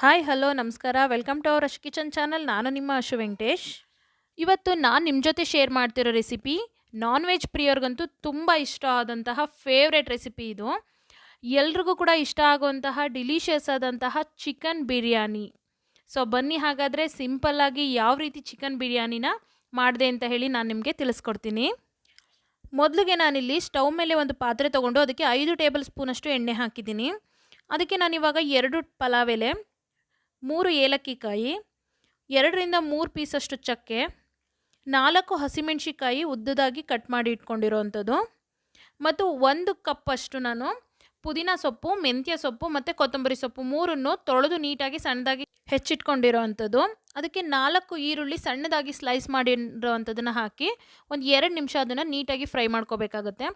Hi hello ನಮಸ್ಕಾರ. Welcome to our Ash kitchen channel ನಾನು ನಿಮ್ಮ ಅಶು ವೆಂಕಟೇಶ್. ಇವತ್ತು ನಾನು ನಿಮ್ಮ ಜೊತೆ ಶೇರ್ ಮಾಡ್ತಿರೋ ರೆಸಿಪಿ ನಾನ್ ವೆಜ್ ಪ್ರಿಯರ್ಗಂತೂ ತುಂಬ ಇಷ್ಟ ಆದಂತಹ ಫೇವ್ರೆಟ್ ರೆಸಿಪಿ ಇದು. ಎಲ್ರಿಗೂ ಕೂಡ ಇಷ್ಟ ಆಗುವಂತಹ ಡಿಲಿಷಿಯಸ್ ಆದಂತಹ ಚಿಕನ್ ಬಿರಿಯಾನಿ. ಸೊ ಬನ್ನಿ ಹಾಗಾದರೆ ಸಿಂಪಲ್ಲಾಗಿ ಯಾವ ರೀತಿ ಚಿಕನ್ ಬಿರಿಯಾನಿನ ಮಾಡಿದೆ ಅಂತ ಹೇಳಿ ನಾನು ನಿಮಗೆ ತಿಳಿಸ್ಕೊಡ್ತೀನಿ. ಮೊದಲಿಗೆ ನಾನಿಲ್ಲಿ ಸ್ಟವ್ ಮೇಲೆ ಒಂದು ಪಾತ್ರೆ ತೊಗೊಂಡು ಅದಕ್ಕೆ ಐದು ಟೇಬಲ್ ಸ್ಪೂನಷ್ಟು ಎಣ್ಣೆ ಹಾಕಿದ್ದೀನಿ. ಅದಕ್ಕೆ ನಾನಿವಾಗ ಎರಡು ಪಲಾವ್ ಎಲೆ ಮೂರು ಏಲಕ್ಕಿಕಾಯಿ, ಎರಡರಿಂದ ಮೂರು ಪೀಸಷ್ಟು ಚಕ್ಕೆ, ನಾಲ್ಕು ಹಸಿಮೆಣ್ಸಿಕಾಯಿ ಉದ್ದದಾಗಿ ಕಟ್ ಮಾಡಿ ಇಟ್ಕೊಂಡಿರೋವಂಥದ್ದು ಮತ್ತು ಒಂದು ಕಪ್ಪಷ್ಟು ನಾನು ಪುದೀನ ಸೊಪ್ಪು, ಮೆಂತ್ಯ ಸೊಪ್ಪು ಮತ್ತು ಕೊತ್ತಂಬರಿ ಸೊಪ್ಪು ಮೂರನ್ನು ತೊಳೆದು ನೀಟಾಗಿ ಸಣ್ಣದಾಗಿ ಹೆಚ್ಚಿಟ್ಕೊಂಡಿರೋ ಅಂಥದ್ದು ಅದಕ್ಕೆ ನಾಲ್ಕು ಈರುಳ್ಳಿ ಸಣ್ಣದಾಗಿ ಸ್ಲೈಸ್ ಮಾಡಿರೋ ಹಾಕಿ ಒಂದು ಎರಡು ನಿಮಿಷ ಅದನ್ನು ನೀಟಾಗಿ ಫ್ರೈ ಮಾಡ್ಕೋಬೇಕಾಗುತ್ತೆ.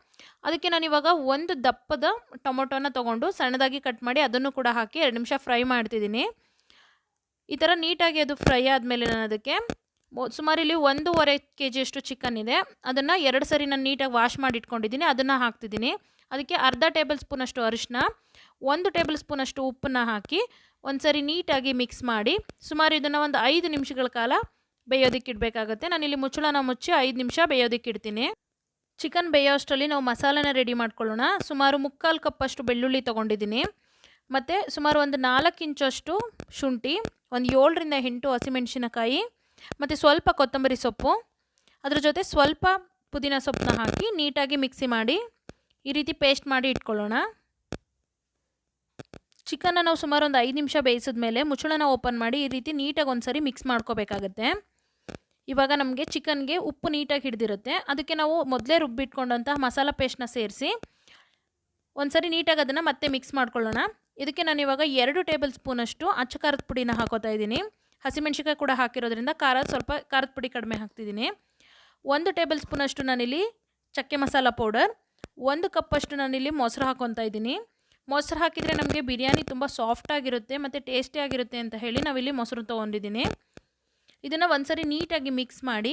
ಅದಕ್ಕೆ ನಾನು ಇವಾಗ ಒಂದು ದಪ್ಪದ ಟೊಮೊಟೊನ ತೊಗೊಂಡು ಸಣ್ಣದಾಗಿ ಕಟ್ ಮಾಡಿ ಅದನ್ನು ಕೂಡ ಹಾಕಿ ಎರಡು ನಿಮಿಷ ಫ್ರೈ ಮಾಡ್ತಿದ್ದೀನಿ. ಈ ಥರ ನೀಟಾಗಿ ಅದು ಫ್ರೈ ಆದಮೇಲೆ ನಾನು ಅದಕ್ಕೆ ಸುಮಾರು ಇಲ್ಲಿ ಒಂದೂವರೆ ಕೆ ಜಿಯಷ್ಟು ಚಿಕನ್ ಇದೆ. ಅದನ್ನು ಎರಡು ಸರಿ ನಾನು ನೀಟಾಗಿ ವಾಶ್ ಮಾಡಿ ಇಟ್ಕೊಂಡಿದ್ದೀನಿ. ಅದನ್ನು ಹಾಕ್ತಿದ್ದೀನಿ. ಅದಕ್ಕೆ ಅರ್ಧ ಟೇಬಲ್ ಸ್ಪೂನಷ್ಟು ಅರಿಶಿನ ಒಂದು ಟೇಬಲ್ ಸ್ಪೂನಷ್ಟು ಉಪ್ಪನ್ನ ಹಾಕಿ ಒಂದು ಸರಿ ನೀಟಾಗಿ ಮಿಕ್ಸ್ ಮಾಡಿ ಸುಮಾರು ಇದನ್ನು ಒಂದು ಐದು ನಿಮಿಷಗಳ ಕಾಲ ಬೇಯೋದಕ್ಕೆ ಇಡಬೇಕಾಗುತ್ತೆ. ಇಲ್ಲಿ ಮುಚ್ಚಳನ ಮುಚ್ಚಿ ಐದು ನಿಮಿಷ ಬೇಯೋದಕ್ಕೆ ಇಡ್ತೀನಿ. ಚಿಕನ್ ಬೇಯೋ ಅಷ್ಟರಲ್ಲಿ ನಾವು ಮಸಾಲೆನ ರೆಡಿ ಮಾಡ್ಕೊಳ್ಳೋಣ. ಸುಮಾರು ಮುಕ್ಕಾಲು ಕಪ್ಪಷ್ಟು ಬೆಳ್ಳುಳ್ಳಿ ತೊಗೊಂಡಿದ್ದೀನಿ. ಮತ್ತು ಸುಮಾರು ಒಂದು ನಾಲ್ಕು ಇಂಚಷ್ಟು ಶುಂಠಿ, ಒಂದು ಏಳರಿಂದ ಎಂಟು ಹಸಿಮೆಣಸಿನಕಾಯಿ, ಮತ್ತು ಸ್ವಲ್ಪ ಕೊತ್ತಂಬರಿ ಸೊಪ್ಪು. ಅದ್ರ ಜೊತೆ ಸ್ವಲ್ಪ ಪುದೀನ ಸೊಪ್ಪನ್ನ ಹಾಕಿ ನೀಟಾಗಿ ಮಿಕ್ಸಿ ಮಾಡಿ ಈ ರೀತಿ ಪೇಸ್ಟ್ ಮಾಡಿ ಇಟ್ಕೊಳ್ಳೋಣ. ಚಿಕನ್ನ ನಾವು ಸುಮಾರು ಒಂದು ಐದು ನಿಮಿಷ ಬೇಯಿಸಿದ ಮೇಲೆ ಮುಚ್ಚಳನ ಓಪನ್ ಮಾಡಿ ಈ ರೀತಿ ನೀಟಾಗಿ ಒಂದು ಸರಿ ಮಿಕ್ಸ್ ಮಾಡ್ಕೋಬೇಕಾಗತ್ತೆ. ಇವಾಗ ನಮಗೆ ಚಿಕನ್ಗೆ ಉಪ್ಪು ನೀಟಾಗಿ ಹಿಡಿದಿರುತ್ತೆ. ಅದಕ್ಕೆ ನಾವು ಮೊದಲೇ ರುಬ್ಬಿಟ್ಕೊಂಡಂತಹ ಮಸಾಲ ಪೇಸ್ಟ್ನ ಸೇರಿಸಿ ಒಂದು ಸರಿ ನೀಟಾಗಿ ಅದನ್ನು ಮತ್ತೆ ಮಿಕ್ಸ್ ಮಾಡ್ಕೊಳ್ಳೋಣ. ಇದಕ್ಕೆ ನಾನು ಇವಾಗ ಎರಡು ಟೇಬಲ್ ಸ್ಪೂನಷ್ಟು ಅಚ್ಚ ಖಾರದ ಪುಡಿನ ಹಾಕೋತಾ ಇದ್ದೀನಿ. ಹಸಿಮೆಣ್ಸಿಕಾಯಿ ಕೂಡ ಹಾಕಿರೋದ್ರಿಂದ ಖಾರ ಸ್ವಲ್ಪ ಖಾರದ ಪುಡಿ ಕಡಿಮೆ ಹಾಕ್ತಿದ್ದೀನಿ. ಒಂದು ಟೇಬಲ್ ಸ್ಪೂನಷ್ಟು ನಾನಿಲ್ಲಿ ಚಕ್ಕೆ ಮಸಾಲ ಪೌಡರ್, ಒಂದು ಕಪ್ಪಷ್ಟು ನಾನಿಲ್ಲಿ ಮೊಸರು ಹಾಕೊತಾ ಇದ್ದೀನಿ. ಮೊಸರು ಹಾಕಿದರೆ ನಮಗೆ ಬಿರಿಯಾನಿ ತುಂಬ ಸಾಫ್ಟಾಗಿರುತ್ತೆ ಮತ್ತು ಟೇಸ್ಟಿಯಾಗಿರುತ್ತೆ ಅಂತ ಹೇಳಿ ನಾವಿಲ್ಲಿ ಮೊಸರು ತೊಗೊಂಡಿದ್ದೀನಿ. ಇದನ್ನು ಒಂದ್ಸರಿ ನೀಟಾಗಿ ಮಿಕ್ಸ್ ಮಾಡಿ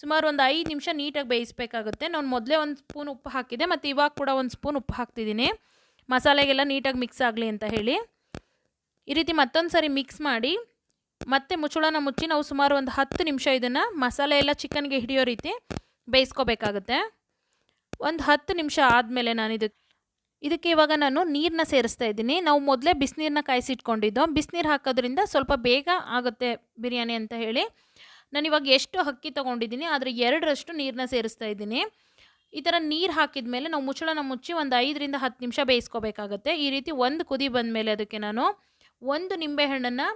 ಸುಮಾರು ಒಂದು ಐದು ನಿಮಿಷ ನೀಟಾಗಿ ಬೇಯಿಸಬೇಕಾಗುತ್ತೆ. ನಾನು ಮೊದಲೇ ಒಂದು ಸ್ಪೂನ್ ಉಪ್ಪು ಹಾಕಿದೆ, ಮತ್ತು ಇವಾಗ ಕೂಡ ಒಂದು ಸ್ಪೂನ್ ಉಪ್ಪು ಹಾಕ್ತಿದ್ದೀನಿ. ಮಸಾಲೆಗೆಲ್ಲ ನೀಟಾಗಿ ಮಿಕ್ಸ್ ಆಗಲಿ ಅಂತ ಹೇಳಿ ಈ ರೀತಿ ಮತ್ತೊಂದು ಸಾರಿ ಮಿಕ್ಸ್ ಮಾಡಿ ಮತ್ತೆ ಮುಚ್ಚಳನ ಮುಚ್ಚಿ ನಾವು ಸುಮಾರು ಒಂದು ಹತ್ತು ನಿಮಿಷ ಇದನ್ನು ಮಸಾಲೆ ಎಲ್ಲ ಚಿಕನ್ಗೆ ಹಿಡಿಯೋ ರೀತಿ ಬೇಯಿಸ್ಕೋಬೇಕಾಗುತ್ತೆ. ಒಂದು ಹತ್ತು ನಿಮಿಷ ಆದಮೇಲೆ ನಾನು ಇದಕ್ಕೆ ಇವಾಗ ನಾನು ನೀರನ್ನ ಸೇರಿಸ್ತಾ ಇದ್ದೀನಿ. ನಾವು ಮೊದಲೇ ಬಿಸಿನೀರನ್ನ ಕಾಯಿಸಿಟ್ಕೊಂಡಿದ್ದೋ, ಬಿಸಿನೀರು ಹಾಕೋದ್ರಿಂದ ಸ್ವಲ್ಪ ಬೇಗ ಆಗುತ್ತೆ ಬಿರಿಯಾನಿ ಅಂತ ಹೇಳಿ. ನಾನು ಇವಾಗ ಎಷ್ಟು ಅಕ್ಕಿ ತೊಗೊಂಡಿದ್ದೀನಿ, ಆದರೆ ಎರಡರಷ್ಟು ನೀರನ್ನ ಸೇರಿಸ್ತಾ ಇದ್ದೀನಿ. ಈ ಥರ ನೀರು ಹಾಕಿದ ಮೇಲೆ ನಾವು ಮುಚ್ಚಳನ ಮುಚ್ಚಿ ಒಂದು ಐದರಿಂದ ಹತ್ತು ನಿಮಿಷ ಬೇಯಿಸ್ಕೋಬೇಕಾಗತ್ತೆ. ಈ ರೀತಿ ಒಂದು ಕುದಿ ಬಂದ ಮೇಲೆ ಅದಕ್ಕೆ ನಾನು ಒಂದು ನಿಂಬೆಹಣ್ಣನ್ನು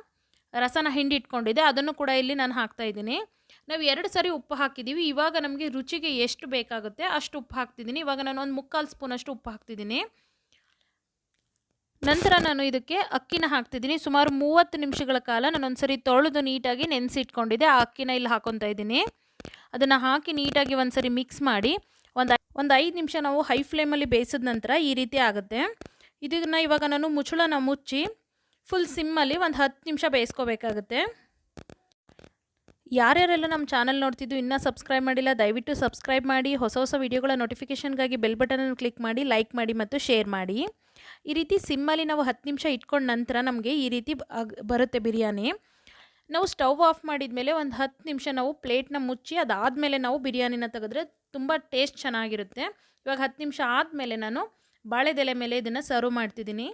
ರಸನ ಹಿಂಡಿ ಇಟ್ಕೊಂಡಿದ್ದೆ. ಅದನ್ನು ಕೂಡ ಇಲ್ಲಿ ನಾನು ಹಾಕ್ತಾ ಇದ್ದೀನಿ. ನಾವು ಎರಡು ಸರಿ ಉಪ್ಪು ಹಾಕಿದ್ದೀವಿ ಇವಾಗ ನಮಗೆ ರುಚಿಗೆ ಎಷ್ಟು ಬೇಕಾಗುತ್ತೆ ಅಷ್ಟು ಉಪ್ಪು ಹಾಕ್ತಿದ್ದೀನಿ. ಇವಾಗ ನಾನು ಒಂದು ಮುಕ್ಕಾಲು ಸ್ಪೂನಷ್ಟು ಉಪ್ಪು ಹಾಕ್ತಿದ್ದೀನಿ. ನಂತರ ನಾನು ಇದಕ್ಕೆ ಅಕ್ಕಿನ ಹಾಕ್ತಿದ್ದೀನಿ. ಸುಮಾರು ಮೂವತ್ತು ನಿಮಿಷಗಳ ಕಾಲ ನಾನು ಒಂದ್ಸರಿ ತೊಳೆದು ನೀಟಾಗಿ ನೆನೆಸಿಟ್ಕೊಂಡಿದ್ದೆ. ಆ ಅಕ್ಕಿನ ಇಲ್ಲಿ ಹಾಕೊತಾ ಇದ್ದೀನಿ. ಅದನ್ನು ಹಾಕಿ ನೀಟಾಗಿ ಒಂದ್ಸರಿ ಮಿಕ್ಸ್ ಮಾಡಿ ಒಂದು ಒಂದು ಐದು ನಿಮಿಷ ನಾವು ಹೈ ಫ್ಲೇಮಲ್ಲಿ ಬೇಯಿಸಿದ ನಂತರ ಈ ರೀತಿ ಆಗುತ್ತೆ. ಇದನ್ನು ಇವಾಗ ನಾನು ಮುಚ್ಚಳನ ಮುಚ್ಚಿ ಫುಲ್ ಸಿಮ್ಮಲ್ಲಿ ಒಂದು ಹತ್ತು ನಿಮಿಷ ಬೇಯಿಸ್ಕೋಬೇಕಾಗುತ್ತೆ. ಯಾರ್ಯಾರೆಲ್ಲ ನಮ್ಮ ಚಾನಲ್ ನೋಡ್ತಿದ್ದು ಇನ್ನೂ ಸಬ್ಸ್ಕ್ರೈಬ್ ಮಾಡಿಲ್ಲ, ದಯವಿಟ್ಟು ಸಬ್ಸ್ಕ್ರೈಬ್ ಮಾಡಿ, ಹೊಸ ಹೊಸ ವೀಡಿಯೋಗಳ ನೋಟಿಫಿಕೇಷನ್ಗಾಗಿ ಬೆಲ್ ಬಟನನ್ನು ಕ್ಲಿಕ್ ಮಾಡಿ ಲೈಕ್ ಮಾಡಿ ಮತ್ತು ಶೇರ್ ಮಾಡಿ. ಈ ರೀತಿ ಸಿಮ್ಮಲ್ಲಿ ನಾವು ಹತ್ತು ನಿಮಿಷ ಇಟ್ಕೊಂಡ ನಂತರ ನಮಗೆ ಈ ರೀತಿ ಬರುತ್ತೆ ಬಿರಿಯಾನಿ. ನಾವು ಸ್ಟವ್ ಆಫ್ ಮಾಡಿದ ಮೇಲೆ ಒಂದು ಹತ್ತು ನಿಮಿಷ ನಾವು ಪ್ಲೇಟ್ನ ಮುಚ್ಚಿ ಅದಾದಮೇಲೆ ನಾವು ಬಿರಿಯಾನಿನ ತೆಗೆದ್ರೆ ತುಂಬ ಟೇಸ್ಟ್ ಚೆನ್ನಾಗಿರುತ್ತೆ. ಇವಾಗ ಹತ್ತು ನಿಮಿಷ ಆದಮೇಲೆ ನಾನು ಬಾಳೆದೆಲೆ ಮೇಲೆ ಇದನ್ನು ಸರ್ವ್ ಮಾಡ್ತಿದ್ದೀನಿ.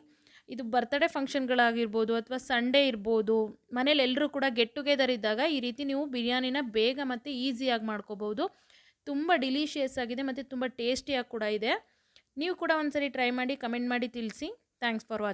ಇದು ಬರ್ತ್ಡೇ ಫಂಕ್ಷನ್ಗಳಾಗಿರ್ಬೋದು ಅಥವಾ ಸಂಡೇ ಇರ್ಬೋದು, ಮನೇಲಿ ಎಲ್ಲರೂ ಕೂಡ ಗೆಟ್ ಟುಗೆದರ್ ಇದ್ದಾಗ ಈ ರೀತಿ ನೀವು ಬಿರಿಯಾನಿನ ಬೇಗ ಮತ್ತು ಈಸಿಯಾಗಿ ಮಾಡ್ಕೋಬೋದು. ತುಂಬ ಡಿಲೀಷಿಯಸ್ ಆಗಿದೆ ಮತ್ತು ತುಂಬ ಟೇಸ್ಟಿಯಾಗಿ ಕೂಡ ಇದೆ. ನೀವು ಕೂಡ ಒಂದ್ಸರಿ ಟ್ರೈ ಮಾಡಿ ಕಮೆಂಟ್ ಮಾಡಿ ತಿಳಿಸಿ. Thanks for watching